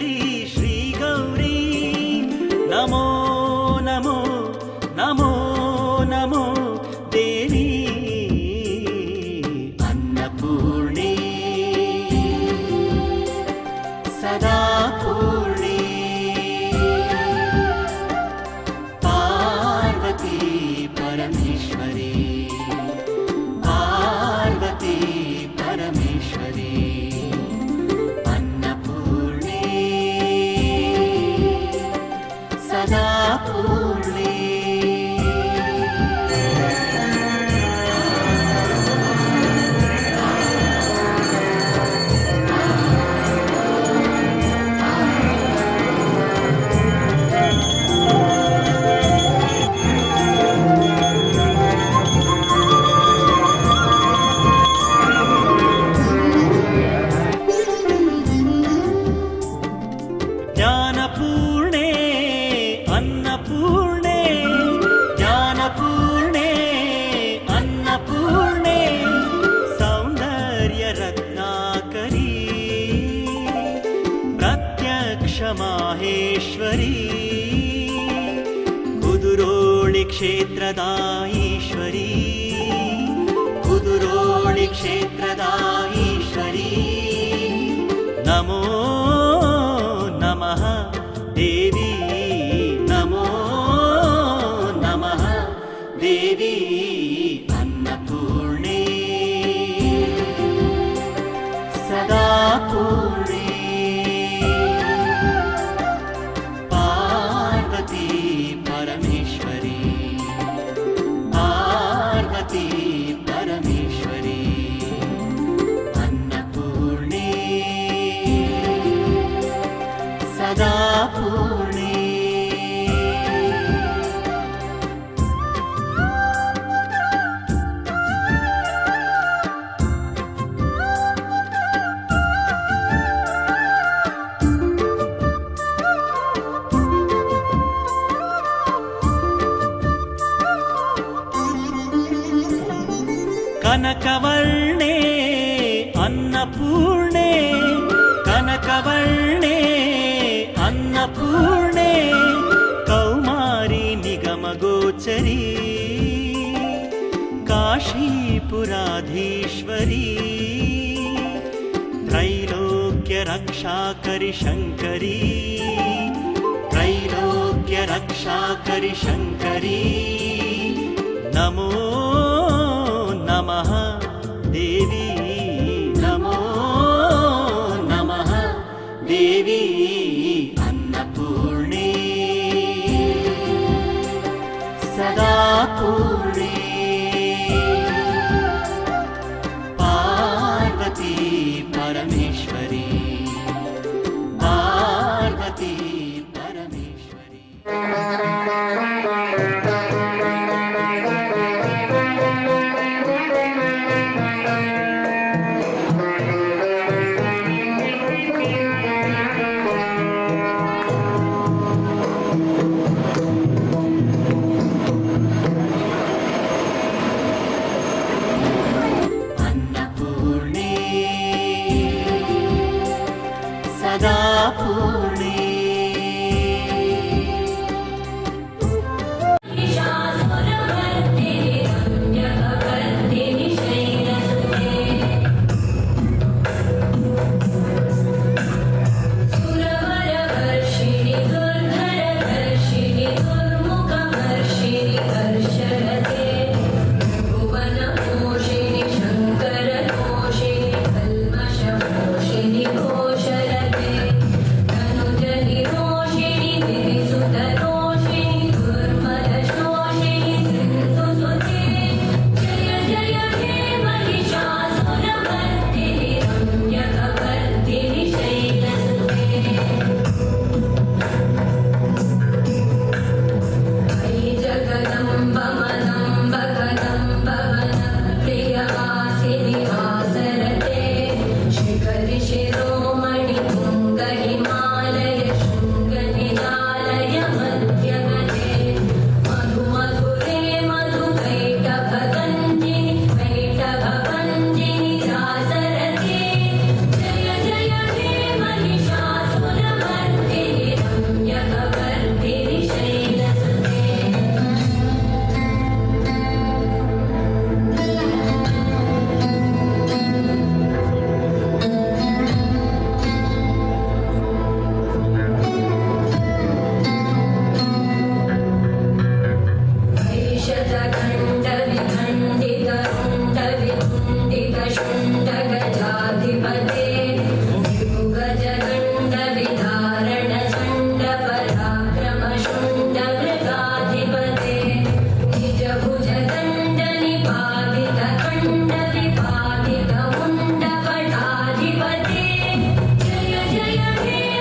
ಹರೀಶ णिक्षेत्रदा ईश्वरी गुदुरोणि क्षेत्रदा ईश्वरी नमो नमः देवी కనకవర్ణే అన్నపూర్ణే. కనకవర్ణే అన్నపూర్ణే. కౌమారి నిగమగోచరీ కాశీపురాధీశ్వరీ. त्रैलोक्यरक्षाकरि शङ्करी त्रैलोक्यरक्षाकरि शङ्करी नमो i'm kuri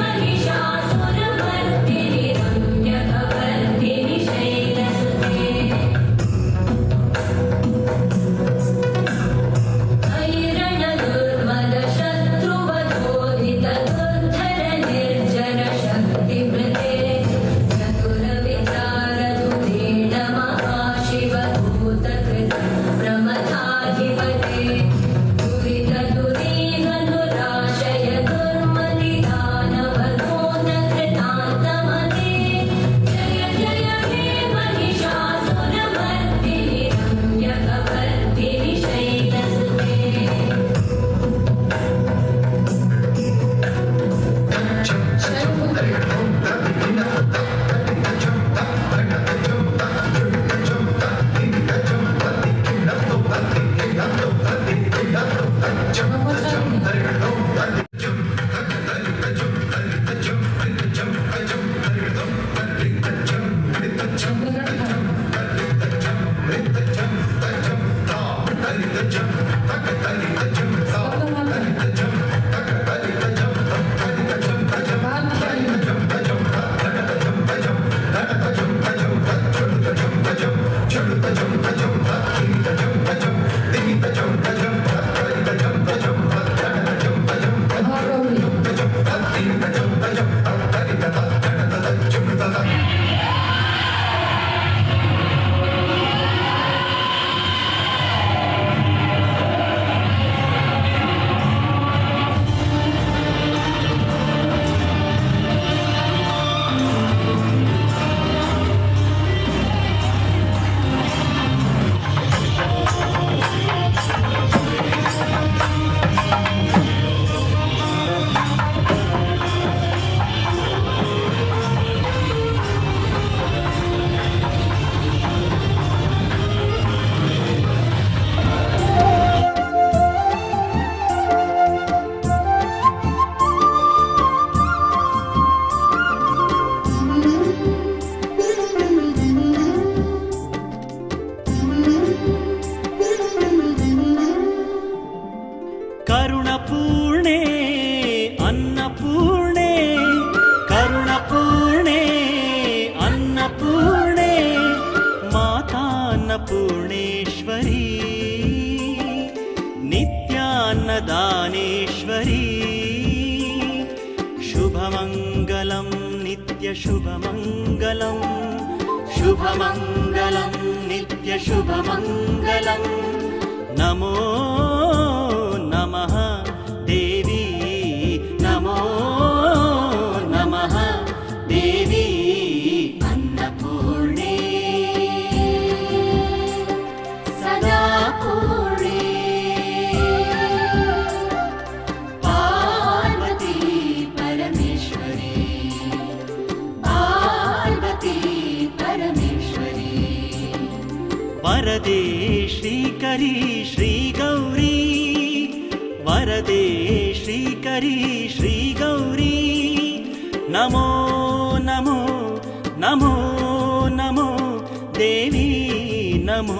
money. నిత్యాన్నదానేశ్వరీ శుభమంగళం నిత్యశుభమంగళం శుభమంగళం నిత్యశుభమంగళం నమో నమః వరదే శ్రీ గౌరీ. నమో నమో నమో నమో దేవీ నమో